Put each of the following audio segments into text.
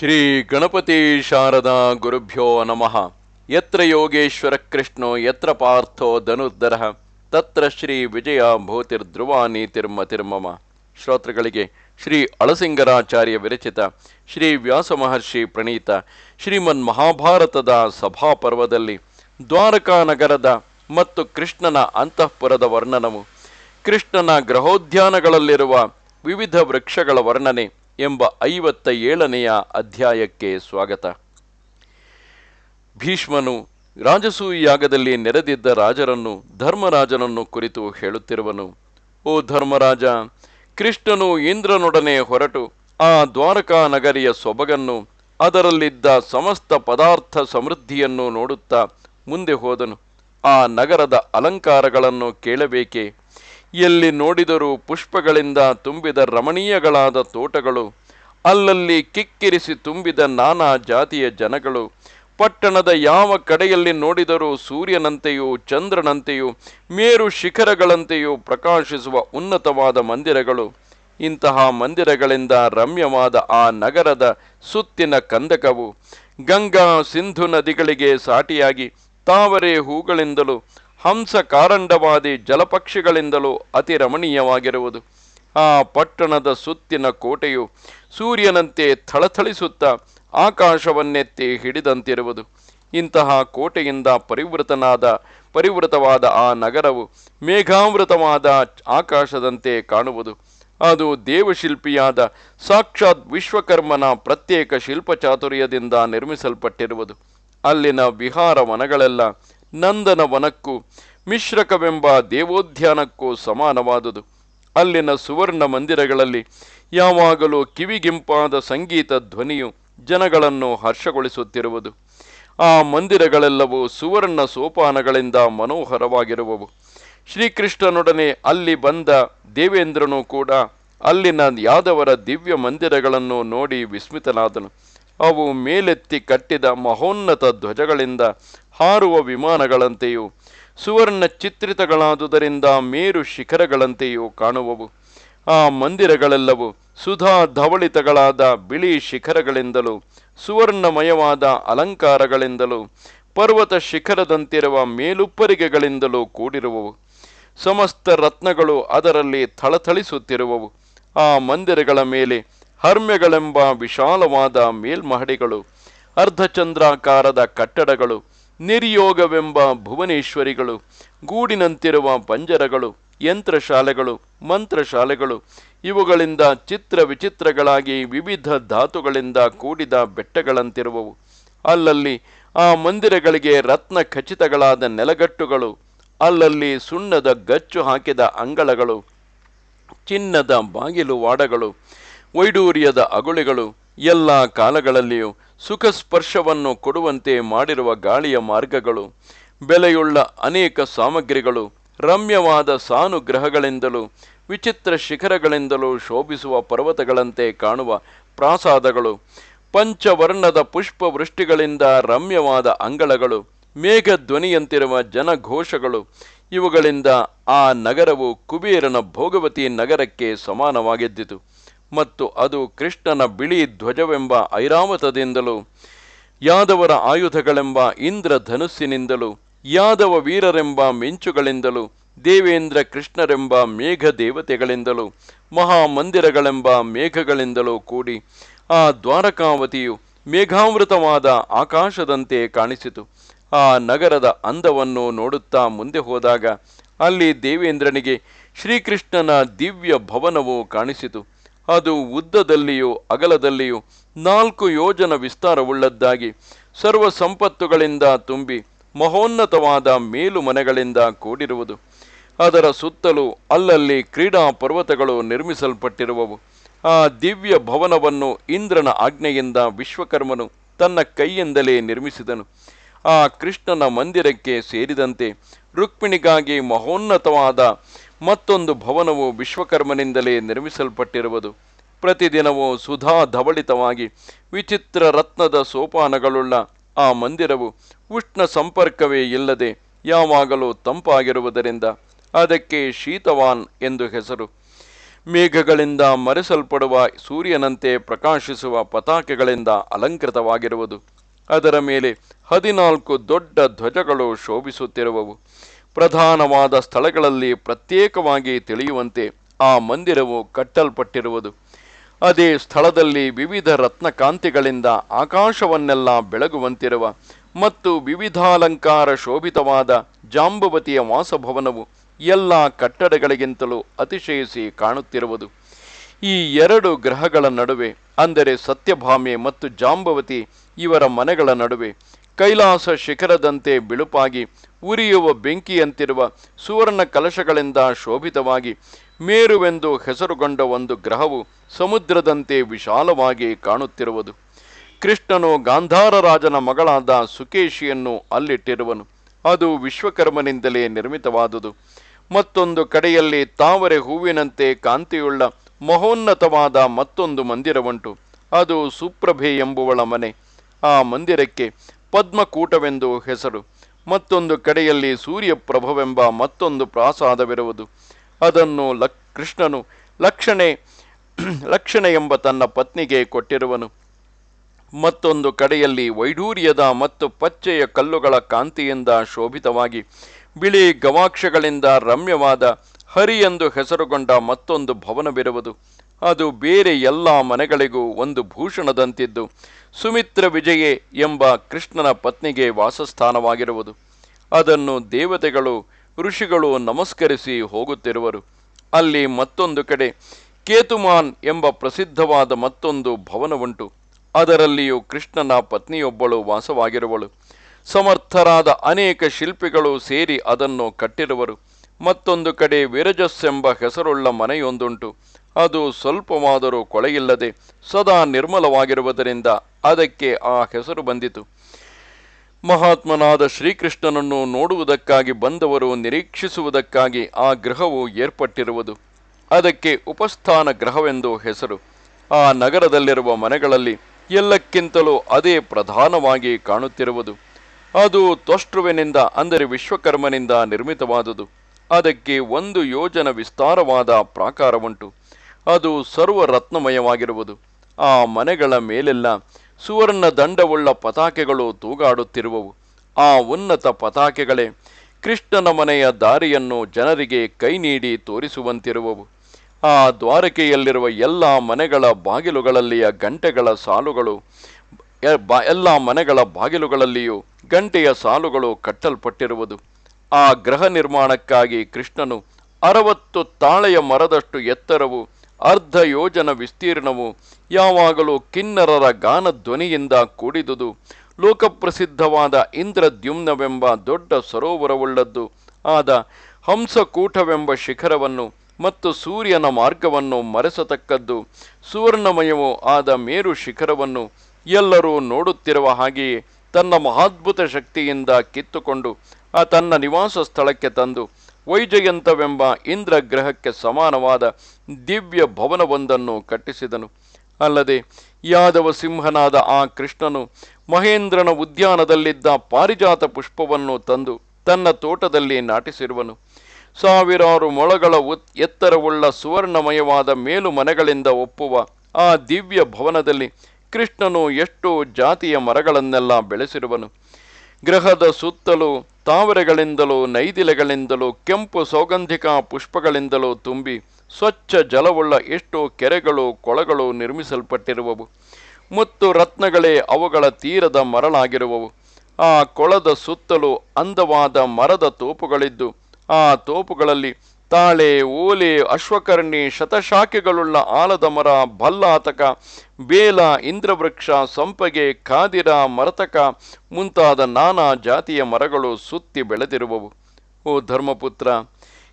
ಶ್ರೀ ಗಣಪತಿ ಶಾರದಾ ಗುರುಭ್ಯೋ ನಮಃ. ಯತ್ರ ಯೋಗೇಶ್ವರ ಕೃಷ್ಣೋ, ಯತ್ರ ಪಾರ್ಥೋ ಧನುರ್ಧರ, ತತ್ರ ಶ್ರೀ ವಿಜಯ ಭೂತಿರ್ಧ್ರುವ ನೀತಿರ್ಮತಿರ್ಮಮ ಶ್ರೋತೃಗಳಿಗೆ ಶ್ರೀ ಅಳಸಿಂಗರಾಚಾರ್ಯ ವಿರಚಿತ, ಶ್ರೀ ವ್ಯಾಸ ಮಹರ್ಷಿ ಪ್ರಣೀತ, ಶ್ರೀಮನ್ ಮಹಾಭಾರತದ ಸಭಾಪರ್ವದಲ್ಲಿ ದ್ವಾರಕಾ ನಗರದ ಮತ್ತು ಕೃಷ್ಣನ ಅಂತಃಪುರದ ವರ್ಣನವು, ಕೃಷ್ಣನ ಗ್ರಹೋದ್ಯಾನಗಳಲ್ಲಿರುವ ವಿವಿಧ ವೃಕ್ಷಗಳ ವರ್ಣನೆ ಎಂಬ ಐವತ್ತ ಏಳನೆಯ ಅಧ್ಯಾಯಕ್ಕೆ ಸ್ವಾಗತ. ಭೀಷ್ಮನು ರಾಜಸೂಯಾಗದಲ್ಲಿ ನೆರೆದಿದ್ದ ರಾಜರನ್ನು, ಧರ್ಮರಾಜನನ್ನು ಕುರಿತು ಹೇಳುತ್ತಿರುವನು, ಓ ಧರ್ಮರಾಜ, ಕೃಷ್ಣನು ಇಂದ್ರನೊಡನೆ ಹೊರಟು, ಆ ದ್ವಾರಕಾ ನಗರಿಯ ಸೊಬಗನ್ನು, ಅದರಲ್ಲಿದ್ದ ಸಮಸ್ತ ಪದಾರ್ಥ ಸಮೃದ್ಧಿಯನ್ನು ನೋಡುತ್ತಾ ಮುಂದೆ ಹೋದನು. ಆ ನಗರದ ಅಲಂಕಾರಗಳನ್ನು ಕೇಳಬೇಕೆ? ಎಲ್ಲಿ ನೋಡಿದರೂ ಪುಷ್ಪಗಳಿಂದ ತುಂಬಿದ ರಮಣೀಯಗಳಾದ ತೋಟಗಳು, ಅಲ್ಲಲ್ಲಿ ಕಿಕ್ಕಿರಿಸಿ ತುಂಬಿದ ನಾನಾ ಜಾತಿಯ ಜನಗಳು, ಪಟ್ಟಣದ ಯಾವ ಕಡೆಯಲ್ಲಿ ನೋಡಿದರೂ ಸೂರ್ಯನಂತೆಯೂ ಚಂದ್ರನಂತೆಯೂ ಮೇರು ಶಿಖರಗಳಂತೆಯೂ ಪ್ರಕಾಶಿಸುವ ಉನ್ನತವಾದ ಮಂದಿರಗಳು. ಇಂತಹ ಮಂದಿರಗಳಿಂದ ರಮ್ಯವಾದ ಆ ನಗರದ ಸುತ್ತಿನ ಕಂದಕವು ಗಂಗಾ ಸಿಂಧು ನದಿಗಳಿಗೆ ಸಾಟಿಯಾಗಿ ತಾವರೆ ಹೂಗಳಿಂದಲೂ ಹಂಸ ಕಾರಂಡವಾದಿ ಜಲಪಕ್ಷಿಗಳಿಂದಲೂ ಅತಿ ರಮಣೀಯವಾಗಿರುವುದು. ಆ ಪಟ್ಟಣದ ಸುತ್ತಿನ ಕೋಟೆಯು ಸೂರ್ಯನಂತೆ ಥಳಥಳಿಸುತ್ತಾ ಆಕಾಶವನ್ನೆತ್ತಿ ಹಿಡಿದಂತಿರುವುದು. ಇಂತಹ ಕೋಟೆಯಿಂದ ಪರಿವೃತನಾದ, ಪರಿವೃತವಾದ ಆ ನಗರವು ಮೇಘಾವೃತವಾದ ಆಕಾಶದಂತೆ ಕಾಣುವುದು. ಅದು ದೇವಶಿಲ್ಪಿಯಾದ ಸಾಕ್ಷಾತ್ ವಿಶ್ವಕರ್ಮನ ಪ್ರತ್ಯೇಕ ಶಿಲ್ಪಚಾತುರ್ಯದಿಂದ ನಿರ್ಮಿಸಲ್ಪಟ್ಟಿರುವುದು. ಅಲ್ಲಿನ ವಿಹಾರ ವನಗಳೆಲ್ಲ ನಂದನ ವನಕ್ಕೂ ಮಿಶ್ರಕವೆಂಬ ದೇವೋದ್ಯಾನಕ್ಕೂ ಸಮಾನವಾದುದು. ಅಲ್ಲಿನ ಸುವರ್ಣ ಮಂದಿರಗಳಲ್ಲಿ ಯಾವಾಗಲೂ ಕಿವಿಗಿಂಪಾದ ಸಂಗೀತ ಧ್ವನಿಯು ಜನಗಳನ್ನು ಹರ್ಷಗೊಳಿಸುತ್ತಿರುವುದು. ಆ ಮಂದಿರಗಳೆಲ್ಲವೂ ಸುವರ್ಣ ಸೋಪಾನಗಳಿಂದ ಮನೋಹರವಾಗಿರುವವು. ಶ್ರೀಕೃಷ್ಣನೊಡನೆ ಅಲ್ಲಿ ಬಂದ ದೇವೇಂದ್ರನು ಕೂಡ ಅಲ್ಲಿನ ಯಾದವರ ದಿವ್ಯ ಮಂದಿರಗಳನ್ನು ನೋಡಿ ವಿಸ್ಮಿತನಾದನು. ಅವು ಮೇಲೆತ್ತಿ ಕಟ್ಟಿದ ಮಹೋನ್ನತ ಧ್ವಜಗಳಿಂದ ಹಾರುವ ವಿಮಾನಗಳಂತೆಯೂ, ಸುವರ್ಣ ಚಿತ್ರಿತಗಳಾದುದರಿಂದ ಮೇರು ಶಿಖರಗಳಂತೆಯೂ ಕಾಣುವವು. ಆ ಮಂದಿರಗಳೆಲ್ಲವೂ ಸುಧಾ ಧವಳಿತಗಳಾದ ಬಿಳಿ ಶಿಖರಗಳಿಂದಲೂ, ಸುವರ್ಣಮಯವಾದ ಅಲಂಕಾರಗಳಿಂದಲೂ, ಪರ್ವತ ಶಿಖರದಂತಿರುವ ಮೇಲುಪ್ಪರಿಗೆಗಳಿಂದಲೂ ಕೂಡಿರುವವು. ಸಮಸ್ತ ರತ್ನಗಳು ಅದರಲ್ಲಿ ಥಳಥಳಿಸುತ್ತಿರುವವು. ಆ ಮಂದಿರಗಳ ಮೇಲೆ ಹರ್ಮ್ಯಗಳೆಂಬ ವಿಶಾಲವಾದ ಮೇಲ್ಮಹಡಿಗಳು, ಅರ್ಧಚಂದ್ರಾಕಾರದ ಕಟ್ಟಡಗಳು, ನಿರ್ಯೋಗವೆಂಬ ಭುವನೇಶ್ವರಿಗಳು, ಗೂಡಿನಂತಿರುವ ಪಂಜರಗಳು, ಯಂತ್ರಶಾಲೆಗಳು, ಮಂತ್ರಶಾಲೆಗಳು, ಇವುಗಳಿಂದ ಚಿತ್ರ ವಿಚಿತ್ರಗಳಾಗಿ ವಿವಿಧ ಧಾತುಗಳಿಂದ ಕೂಡಿದ ಬೆಟ್ಟಗಳಂತಿರುವವು. ಅಲ್ಲಲ್ಲಿ ಆ ಮಂದಿರಗಳಿಗೆ ರತ್ನ ಖಚಿತಗಳಾದ ನೆಲಗಟ್ಟುಗಳು, ಅಲ್ಲಲ್ಲಿ ಸುಣ್ಣದ ಗಚ್ಚು ಹಾಕಿದ ಅಂಗಳಗಳು, ಚಿನ್ನದ ಬಾಗಿಲು ವಾಡಗಳು ವೈಡೂರ್ಯದ ಅಗುಳಿಗಳು ಎಲ್ಲ ಕಾಲಗಳಲ್ಲಿಯೂ ಸುಖ ಸ್ಪರ್ಶವನ್ನು ಕೊಡುವಂತೆ ಮಾಡಿರುವ ಗಾಳಿಯ ಮಾರ್ಗಗಳು, ಬೆಲೆಯುಳ್ಳ ಅನೇಕ ಸಾಮಗ್ರಿಗಳು, ರಮ್ಯವಾದ ಸಾನುಗ್ರಹಗಳಿಂದಲೂ, ವಿಚಿತ್ರ ಶಿಖರಗಳಿಂದಲೂ ಶೋಭಿಸುವ ಪರ್ವತಗಳಂತೆ ಕಾಣುವ ಪ್ರಾಸಾದಗಳು, ಪಂಚವರ್ಣದ ಪುಷ್ಪವೃಷ್ಟಿಗಳಿಂದ ರಮ್ಯವಾದ ಅಂಗಳಗಳು, ಮೇಘಧ್ವನಿಯಂತಿರುವ ಜನಘೋಷಗಳು, ಇವುಗಳಿಂದ ಆ ನಗರವು ಕುಬೇರನ ಭೋಗವತಿ ನಗರಕ್ಕೆ ಸಮಾನವಾಗಿದ್ದಿತು. ಮತ್ತು ಅದು ಕೃಷ್ಣನ ಬಿಳಿ ಧ್ವಜವೆಂಬ ಐರಾವತದಿಂದಲೂ, ಯಾದವರ ಆಯುಧಗಳೆಂಬ ಇಂದ್ರ ಧನುಸ್ಸಿನಿಂದಲೂ ಯಾದವ ವೀರರೆಂಬ ಮಿಂಚುಗಳಿಂದಲೂ, ದೇವೇಂದ್ರ ಕೃಷ್ಣರೆಂಬ ಮೇಘ ದೇವತೆಗಳಿಂದಲೂ ಮಹಾಮಂದಿರಗಳೆಂಬ ಮೇಘಗಳಿಂದಲೂ ಕೂಡಿ ಆ ದ್ವಾರಕಾವತಿಯು ಮೇಘಾವೃತವಾದ ಆಕಾಶದಂತೆ ಕಾಣಿಸಿತು. ಆ ನಗರದ ಅಂದವನ್ನು ನೋಡುತ್ತಾ ಮುಂದೆ ಹೋದಾಗ ಅಲ್ಲಿ ದೇವೇಂದ್ರನಿಗೆ ಶ್ರೀಕೃಷ್ಣನ ದಿವ್ಯ ಭವನವು ಕಾಣಿಸಿತು. ಅದು ಉದ್ದದಲ್ಲಿಯೂ ಅಗಲದಲ್ಲಿಯೂ ನಾಲ್ಕು ಯೋಜನ ವಿಸ್ತಾರವುಳ್ಳದ್ದಾಗಿ ಸರ್ವ ಸಂಪತ್ತುಗಳಿಂದ ತುಂಬಿ ಮಹೋನ್ನತವಾದ ಮೇಲು ಮನೆಗಳಿಂದ ಕೂಡಿರುವುದು. ಅದರ ಸುತ್ತಲೂ ಅಲ್ಲಲ್ಲಿ ಕ್ರೀಡಾ ಪರ್ವತಗಳು ನಿರ್ಮಿಸಲ್ಪಟ್ಟಿರುವವು. ಆ ದಿವ್ಯ ಭವನವನ್ನು ಇಂದ್ರನ ಆಜ್ಞೆಯಿಂದ ವಿಶ್ವಕರ್ಮನು ತನ್ನ ಕೈಯಿಂದಲೇ ನಿರ್ಮಿಸಿದನು. ಆ ಕೃಷ್ಣನ ಮಂದಿರಕ್ಕೆ ಸೇರಿದಂತೆ ರುಕ್ಮಿಣಿಗಾಗಿ ಮಹೋನ್ನತವಾದ ಮತ್ತೊಂದು ಭವನವು ವಿಶ್ವಕರ್ಮನಿಂದಲೇ ನಿರ್ಮಿಸಲ್ಪಟ್ಟಿರುವುದು. ಪ್ರತಿದಿನವೂ ಸುಧಾ ಧವಳಿತವಾಗಿ ವಿಚಿತ್ರ ರತ್ನದ ಸೋಪಾನಗಳುಳ್ಳ ಆ ಮಂದಿರವು ಉಷ್ಣ ಸಂಪರ್ಕವೇ ಇಲ್ಲದೆ ಯಾವಾಗಲೂ ತಂಪಾಗಿರುವುದರಿಂದ ಅದಕ್ಕೆ ಶೀತವಾನ್ ಎಂದು ಹೆಸರು. ಮೇಘಗಳಿಂದ ಮರೆಸಲ್ಪಡುವ ಸೂರ್ಯನಂತೆ ಪ್ರಕಾಶಿಸುವ ಪತಾಕೆಗಳಿಂದ ಅಲಂಕೃತವಾಗಿರುವುದು. ಅದರ ಮೇಲೆ ಹದಿನಾಲ್ಕು ದೊಡ್ಡ ಧ್ವಜಗಳು ಶೋಭಿಸುತ್ತಿರುವವು. ಪ್ರಧಾನವಾದ ಸ್ಥಳಗಳಲ್ಲಿ ಪ್ರತ್ಯೇಕವಾಗಿ ತಿಳಿಯುವಂತೆ ಆ ಮಂದಿರವು ಕಟ್ಟಲ್ಪಟ್ಟಿರುವುದು. ಅದೇ ಸ್ಥಳದಲ್ಲಿ ವಿವಿಧ ರತ್ನಕಾಂತಿಗಳಿಂದ ಆಕಾಶವನ್ನೆಲ್ಲ ಬೆಳಗುವಂತಿರುವ ಮತ್ತು ವಿವಿಧಾಲಂಕಾರ ಶೋಭಿತವಾದ ಜಾಂಬುವತಿಯ ವಾಸಭವನವು ಎಲ್ಲ ಕಟ್ಟಡಗಳಿಗಿಂತಲೂ ಅತಿಶಯಿಸಿ ಕಾಣುತ್ತಿರುವುದು. ಈ ಎರಡು ಗ್ರಹಗಳ ನಡುವೆ, ಅಂದರೆ ಸತ್ಯಭಾಮೆ ಮತ್ತು ಜಾಂಬವತಿ ಇವರ ಮನೆಗಳ ನಡುವೆ ಕೈಲಾಸ ಶಿಖರದಂತೆ ಬಿಳುಪಾಗಿ ಉರಿಯುವ ಬೆಂಕಿಯಂತಿರುವ ಸುವರ್ಣ ಕಲಶಗಳಿಂದ ಶೋಭಿತವಾಗಿ ಮೇರುವೆಂದು ಹೆಸರುಗೊಂಡ ಒಂದು ಗ್ರಹವು ಸಮುದ್ರದಂತೆ ವಿಶಾಲವಾಗಿ ಕಾಣುತ್ತಿರುವುದು. ಕೃಷ್ಣನು ಗಾಂಧಾರ ರಾಜನ ಮಗಳಾದ ಸುಕೇಶಿಯನ್ನು ಅಲ್ಲಿಟ್ಟಿರುವನು. ಅದು ವಿಶ್ವಕರ್ಮನಿಂದಲೇ ನಿರ್ಮಿತವಾದುದು. ಮತ್ತೊಂದು ಕಡೆಯಲ್ಲಿ ತಾವರೆ ಹೂವಿನಂತೆ ಕಾಂತಿಯುಳ್ಳ ಮಹೋನ್ನತವಾದ ಮತ್ತೊಂದು ಮಂದಿರವುಂಟು. ಅದು ಸುಪ್ರಭೆ ಎಂಬುವಳ ಮನೆ. ಆ ಮಂದಿರಕ್ಕೆ ಪದ್ಮಕೂಟವೆಂದು ಹೆಸರು. ಮತ್ತೊಂದು ಕಡೆಯಲ್ಲಿ ಸೂರ್ಯಪ್ರಭವೆಂಬ ಮತ್ತೊಂದು ಪ್ರಾಸಾದವಿರುವುದು. ಅದನ್ನು ಲಕ್, ಕೃಷ್ಣನು ಲಕ್ಷಣೆ ಲಕ್ಷಣೆ ಎಂಬ ತನ್ನ ಪತ್ನಿಗೆ ಕೊಟ್ಟಿರುವನು. ಮತ್ತೊಂದು ಕಡೆಯಲ್ಲಿ ವೈಡೂರ್ಯದ ಮತ್ತು ಪಚ್ಚೆಯ ಕಲ್ಲುಗಳ ಕಾಂತಿಯಿಂದ ಶೋಭಿತವಾಗಿ, ಬಿಳಿ ಗವಾಕ್ಷಗಳಿಂದ ರಮ್ಯವಾದ ಹರಿ ಎಂದು ಹೆಸರುಗೊಂಡ ಮತ್ತೊಂದು ಭವನವಿರುವುದು. ಅದು ಬೇರೆ ಎಲ್ಲ ಮನೆಗಳಿಗೂ ಒಂದು ಭೂಷಣದಂತಿದ್ದು. ಸುಮಿತ್ರ ವಿಜಯೆ ಎಂಬ ಕೃಷ್ಣನ ಪತ್ನಿಗೆ ವಾಸಸ್ಥಾನವಾಗಿರುವುದು. ಅದನ್ನು ದೇವತೆಗಳು, ಋಷಿಗಳು ನಮಸ್ಕರಿಸಿ ಹೋಗುತ್ತಿರುವರು. ಅಲ್ಲಿ ಮತ್ತೊಂದು ಕಡೆ ಕೇತುಮಾನ್ ಎಂಬ ಪ್ರಸಿದ್ಧವಾದ ಮತ್ತೊಂದು ಭವನವುಂಟು. ಅದರಲ್ಲಿಯೂ ಕೃಷ್ಣನ ಪತ್ನಿಯೊಬ್ಬಳು ವಾಸವಾಗಿರುವಳು. ಸಮರ್ಥರಾದ ಅನೇಕ ಶಿಲ್ಪಿಗಳು ಸೇರಿ ಅದನ್ನು ಕಟ್ಟಿರುವರು. ಮತ್ತೊಂದು ಕಡೆ ವಿರಜಸ್ ಎಂಬ ಹೆಸರುಳ್ಳ ಮನೆಯೊಂದುಂಟು. ಅದು ಸ್ವಲ್ಪವಾದರೂ ಕೊಳೆಯಿಲ್ಲದೆ ಸದಾ ನಿರ್ಮಲವಾಗಿರುವುದರಿಂದ ಅದಕ್ಕೆ ಆ ಹೆಸರು ಬಂದಿತು. ಮಹಾತ್ಮನಾದ ಶ್ರೀಕೃಷ್ಣನನ್ನು ನೋಡುವುದಕ್ಕಾಗಿ ಬಂದವರು ನಿರೀಕ್ಷಿಸುವುದಕ್ಕಾಗಿ ಆ ಗ್ರಹವು ಏರ್ಪಟ್ಟಿರುವುದು. ಅದಕ್ಕೆ ಉಪಸ್ಥಾನ ಗ್ರಹವೆಂದು ಹೆಸರು. ಆ ನಗರದಲ್ಲಿರುವ ಮನೆಗಳಲ್ಲಿ ಎಲ್ಲಕ್ಕಿಂತಲೂ ಅದೇ ಪ್ರಧಾನವಾಗಿ ಕಾಣುತ್ತಿರುವುದು. ಅದು ತ್ವಷ್ಟುವಿನಿಂದ, ಅಂದರೆ ವಿಶ್ವಕರ್ಮನಿಂದ ನಿರ್ಮಿತವಾದುದು. ಅದಕ್ಕೆ ಒಂದು ಯೋಜನ ವಿಸ್ತಾರವಾದ ಪ್ರಾಕಾರವುಂಟು. ಅದು ಸರ್ವರತ್ನಮಯವಾಗಿರುವುದು. ಆ ಮನೆಗಳ ಮೇಲೆಲ್ಲ ಸುವರ್ಣ ದಂಡವುಳ್ಳ ಪತಾಕೆಗಳು ತೂಗಾಡುತ್ತಿರುವವು. ಆ ಉನ್ನತ ಪತಾಕೆಗಳೇ ಕೃಷ್ಣನ ಮನೆಯ ದಾರಿಯನ್ನು ಜನರಿಗೆ ಕೈ ನೀಡಿ ತೋರಿಸುವಂತಿರುವವು. ಆ ದ್ವಾರಕೆಯಲ್ಲಿರುವ ಎಲ್ಲ ಮನೆಗಳ ಬಾಗಿಲುಗಳಲ್ಲಿಯ ಗಂಟೆಗಳ ಸಾಲುಗಳು ಎಲ್ಲ ಮನೆಗಳ ಬಾಗಿಲುಗಳಲ್ಲಿಯೂ ಗಂಟೆಯ ಸಾಲುಗಳು ಕಟ್ಟಲ್ಪಟ್ಟಿರುವುದು. ಆ ಗೃಹ ನಿರ್ಮಾಣಕ್ಕಾಗಿ ಕೃಷ್ಣನು ಅರವತ್ತು ತಾಳೆಯ ಮರದಷ್ಟು ಎತ್ತರವು ಅರ್ಧ ಯೋಜನ ವಿಸ್ತೀರ್ಣವು ಯಾವಾಗಲೂ ಕಿನ್ನರರ ಗಾನ ಧ್ವನಿಯಿಂದ ಕೂಡಿದುದು. ಲೋಕಪ್ರಸಿದ್ಧವಾದ ಇಂದ್ರದ್ಯುಮ್ನವೆಂಬ ದೊಡ್ಡ ಸರೋವರವುಳ್ಳದ್ದು. ಆದ ಹಂಸಕೂಟವೆಂಬ ಶಿಖರವನ್ನು ಮತ್ತು ಸೂರ್ಯನ ಮಾರ್ಗವನ್ನು ಮರೆಸತಕ್ಕದ್ದು. ಸುವರ್ಣಮಯವೂ ಆದ ಮೇರು ಶಿಖರವನ್ನು ಎಲ್ಲರೂ ನೋಡುತ್ತಿರುವ ಹಾಗೆಯೇ ತನ್ನ ಮಹಾದ್ಭುತ ಶಕ್ತಿಯಿಂದ ಕಿತ್ತುಕೊಂಡು ಆ ತನ್ನ ನಿವಾಸ ಸ್ಥಳಕ್ಕೆ ತಂದು ವೈಜಯಂತವೆಂಬ ಇಂದ್ರ ಗ್ರಹಕ್ಕೆ ಸಮಾನವಾದ ದಿವ್ಯ ಭವನವೊಂದನ್ನು ಕಟ್ಟಿಸಿದನು. ಅಲ್ಲದೆ ಯಾದವ ಸಿಂಹನಾದ ಆ ಕೃಷ್ಣನು ಮಹೇಂದ್ರನ ಉದ್ಯಾನದಲ್ಲಿದ್ದ ಪಾರಿಜಾತ ಪುಷ್ಪವನ್ನು ತಂದು ತನ್ನ ತೋಟದಲ್ಲಿ ನಾಟಿಸಿರುವನು. ಸಾವಿರಾರು ಮೊಳಗಳ ಉತ್ ಎತ್ತರವುಳ್ಳ ಸುವರ್ಣಮಯವಾದ ಮೇಲು ಮನೆಗಳಿಂದ ಒಪ್ಪುವ ಆ ದಿವ್ಯ ಭವನದಲ್ಲಿ ಕೃಷ್ಣನು ಎಷ್ಟೋ ಜಾತಿಯ ಮರಗಳನ್ನೆಲ್ಲ ಬೆಳೆಸಿರುವನು. ಗ್ರಹದ ಸುತ್ತಲೂ, ತಾವರೆಗಳಿಂದಲೂ, ನೈದಿಲೆಗಳಿಂದಲೂ, ಕೆಂಪು ಸೌಗಂಧಿಕ ಪುಷ್ಪಗಳಿಂದಲೂ ತುಂಬಿ, ಸ್ವಚ್ಛ ಜಲವುಳ್ಳ ಎಷ್ಟೋ ಕೆರೆಗಳು, ಕೊಳಗಳು ನಿರ್ಮಿಸಲ್ಪಟ್ಟಿರುವವು. ಮತ್ತು ರತ್ನಗಳೇ ಅವುಗಳ ತೀರದ ಮರಳಾಗಿರುವವು. ಆ ಕೊಳದ ಸುತ್ತಲೂ ಅಂದವಾದ ಮರದ ತೋಪುಗಳಿದ್ದು, ಆ ತೋಪುಗಳಲ್ಲಿ ತಾಳೆ, ಓಲೆ, ಅಶ್ವಕರ್ಣಿ, ಶತಶಾಖೆಗಳುಳ್ಳ ಆಲದ ಮರ, ಭಲ್ಲಾತಕ, ಬೇಲ, ಇಂದ್ರವೃಕ್ಷ, ಸಂಪಗೆ ಕಾದಿರ ಮರತಕ ಮುಂತಾದ ನಾನಾ ಜಾತಿಯ ಮರಗಳು ಸುತ್ತಿ ಬೆಳೆದಿರುವವು. ಓ ಧರ್ಮಪುತ್ರ,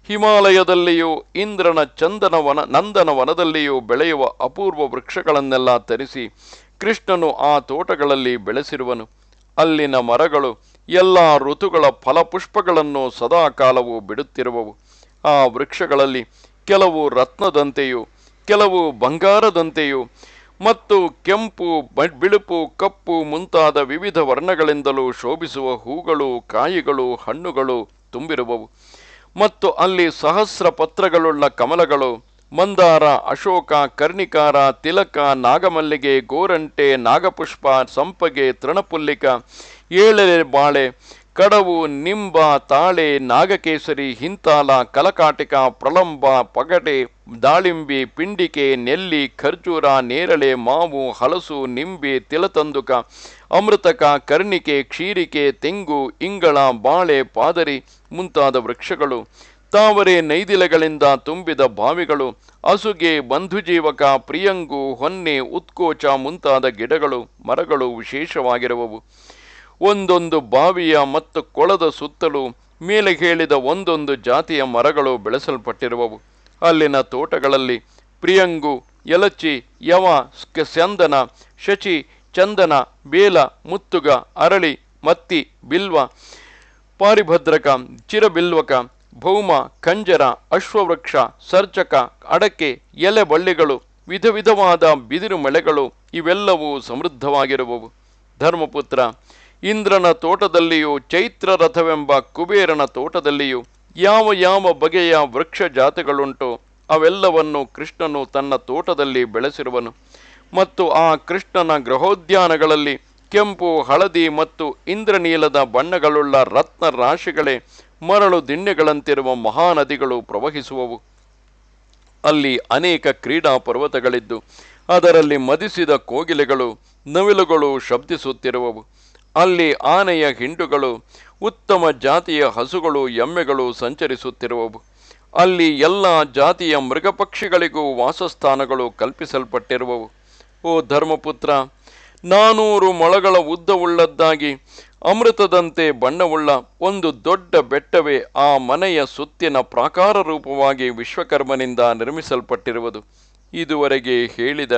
ಹಿಮಾಲಯದಲ್ಲಿಯೂ, ಇಂದ್ರನ ಚಂದನವನ, ನಂದನವನದಲ್ಲಿಯೂ ಬೆಳೆಯುವ ಅಪೂರ್ವ ವೃಕ್ಷಗಳನ್ನೆಲ್ಲ ತರಿಸಿ ಕೃಷ್ಣನು ಆ ತೋಟಗಳಲ್ಲಿ ಬೆಳೆಸಿರುವನು. ಅಲ್ಲಿನ ಮರಗಳು ಎಲ್ಲ ಋತುಗಳ ಫಲಪುಷ್ಪಗಳನ್ನು ಸದಾಕಾಲವೂ ಬಿಡುತ್ತಿರುವವು. ಆ ವೃಕ್ಷಗಳಲ್ಲಿ ಕೆಲವು ರತ್ನದಂತೆಯೂ, ಕೆಲವು ಬಂಗಾರದಂತೆಯೂ ಮತ್ತು ಕೆಂಪು ಬಿಳುಪು, ಕಪ್ಪು ಮುಂತಾದ ವಿವಿಧ ವರ್ಣಗಳಿಂದಲೂ ಶೋಭಿಸುವ ಹೂಗಳು, ಕಾಯಿಗಳು, ಹಣ್ಣುಗಳು ತುಂಬಿರುವವು. ಮತ್ತು ಅಲ್ಲಿ ಸಹಸ್ರ ಪತ್ರಗಳುಳ್ಳ ಕಮಲಗಳು, ಮಂದಾರ, ಅಶೋಕ, ಕರ್ಣಿಕಾರ, ತಿಲಕ, ನಾಗಮಲ್ಲಿಗೆ, ಗೋರಂಟೆ, ನಾಗಪುಷ್ಪ, ಸಂಪಗೆ, ತೃಣಪುಲ್ಲಿಕ ಏಳೆ ಬಾಳೆ ಕಡವು, ನಿಂಬ, ತಾಳೆ, ನಾಗಕೇಸರಿ, ಹಿಂತಾಲ, ಕಲಕಾಟಿಕ, ಪ್ರಲಂಬ, ಪಗಟೆ, ದಾಳಿಂಬಿ, ಪಿಂಡಿಕೆ, ನೆಲ್ಲಿ, ಖರ್ಜೂರ, ನೇರಳೆ, ಮಾವು, ಹಲಸು, ನಿಂಬೆ ತಿಲತಂದುಕ ಅಮೃತಕ, ಕರ್ಣಿಕೆ, ಕ್ಷೀರಿಕೆ, ತೆಂಗು, ಇಂಗಳ, ಬಾಳೆ, ಪಾದರಿ ಮುಂತಾದ ವೃಕ್ಷಗಳು. ತಾವರೆ ನೈದಿಲೆಗಳಿಂದ ತುಂಬಿದ ಬಾವಿಗಳು ಅಸುಗೆ ಬಂಧುಜೀವಕ, ಪ್ರಿಯಂಗು, ಹೊನ್ನೆ, ಉತ್ಕೋಚ ಮುಂತಾದ ಗಿಡಗಳು, ಮರಗಳು ವಿಶೇಷವಾಗಿರುವವು. ಒಂದೊಂದು ಬಾವಿಯ ಮತ್ತು ಕೊಳದ ಸುತ್ತಲೂ ಮೇಲೆ ಹೇಳಿದ ಒಂದೊಂದು ಜಾತಿಯ ಮರಗಳು ಬೆಳೆಸಲ್ಪಟ್ಟಿರುವವು. ಅಲ್ಲಿನ ತೋಟಗಳಲ್ಲಿ ಪ್ರಿಯಂಗು ಎಲಚಿ ಯವ ಸ್ಕಂದನ ಶಚಿ, ಚಂದನ, ಬೇಲ, ಮುತ್ತುಗ, ಅರಳಿ, ಮತ್ತಿ, ಬಿಲ್ವ, ಪಾರಿಭದ್ರಕ, ಚಿರಬಿಲ್ವಕ, ಭೌಮ ಖಂಜರ ಅಶ್ವವೃಕ್ಷ, ಸರ್ಜಕ, ಅಡಕೆ, ಎಲೆ ಬಳ್ಳಿಗಳು, ವಿಧ ವಿಧವಾದ ಬಿದಿರು ಮಳೆಗಳು ಇವೆಲ್ಲವೂ ಸಮೃದ್ಧವಾಗಿರುವವು. ಧರ್ಮಪುತ್ರ ಇಂದ್ರನ ತೋಟದಲ್ಲಿಯೂ ಚೈತ್ರ ರಥವೆಂಬ ಕುಬೇರನ ತೋಟದಲ್ಲಿಯೂ ಯಾವ ಯಾವ ಬಗೆಯ ವೃಕ್ಷ ಜಾತಿಗಳುಂಟೋ, ಅವೆಲ್ಲವನ್ನು ಕೃಷ್ಣನು ತನ್ನ ತೋಟದಲ್ಲಿ ಬೆಳೆಸಿರುವನು. ಮತ್ತು ಆ ಕೃಷ್ಣನ ಗೃಹೋದ್ಯಾನಗಳಲ್ಲಿ ಕೆಂಪು, ಹಳದಿ ಮತ್ತು ಇಂದ್ರನೀಲದ ಬಣ್ಣಗಳುಳ್ಳ ರತ್ನ ರಾಶಿಗಳೇ ಮರಳು ದಿಣ್ಣೆಗಳಂತಿರುವ ಮಹಾನದಿಗಳು ಪ್ರವಹಿಸುವವು. ಅಲ್ಲಿ ಅನೇಕ ಕ್ರೀಡಾ ಪರ್ವತಗಳಿದ್ದು ಅದರಲ್ಲಿ ಮದಿಸಿದ ಕೋಗಿಲೆಗಳು, ನವಿಲುಗಳು ಶಬ್ದಿಸುತ್ತಿರುವವು. ಅಲ್ಲಿ ಆನೆಯ ಹಿಂಡುಗಳು, ಉತ್ತಮ ಜಾತಿಯ ಹಸುಗಳು, ಎಮ್ಮೆಗಳು ಸಂಚರಿಸುತ್ತಿರುವವು. ಅಲ್ಲಿ ಎಲ್ಲ ಜಾತಿಯ ಮೃಗಪಕ್ಷಿಗಳಿಗೂ ವಾಸಸ್ಥಾನಗಳು ಕಲ್ಪಿಸಲ್ಪಟ್ಟಿರುವವು. ಓ ಧರ್ಮಪುತ್ರ, ನಾನೂರು ಮೊಳಗಳ ಉದ್ದವುಳ್ಳದ್ದಾಗಿ, ಅಮೃತದಂತೆ ಬಣ್ಣವುಳ್ಳ ಒಂದು ದೊಡ್ಡ ಬೆಟ್ಟವೇ ಆ ಮನೆಯ ಸುತ್ತಿನ ಪ್ರಾಕಾರ ರೂಪವಾಗಿ ವಿಶ್ವಕರ್ಮನಿಂದ ನಿರ್ಮಿಸಲ್ಪಟ್ಟಿರುವುದು. ಇದುವರೆಗೆ ಹೇಳಿದ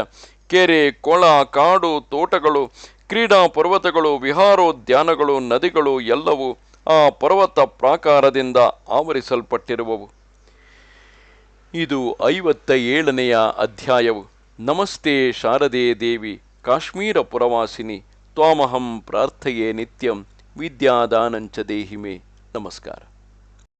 ಕೆರೆ, ಕೊಳ, ಕಾಡು, ತೋಟಗಳು ಕ್ರೀಡಾ ಪರ್ವತಗಳು ವಿಹಾರೋದ್ಯಾನಗಳು ನದಿಗಳು ಎಲ್ಲವೂ ಆ ಪರ್ವತ ಪ್ರಾಕಾರದಿಂದ ಆವರಿಸಲ್ಪಟ್ಟಿರುವವು. ಇದು ಐವತ್ತ ಏಳನೆಯ ಅಧ್ಯಾಯವು. ನಮಸ್ತೆ ಶಾರದೆ ದೇವಿ, ಕಾಶ್ಮೀರ ಪುರವಾಸಿನಿ, ತ್ವಾಮಹಂ ಪ್ರಾರ್ಥೆಯೇ ನಿತ್ಯಂ, ವಿದ್ಯಾದಾನಂಚ ದೇಹಿಮೆ. ನಮಸ್ಕಾರ.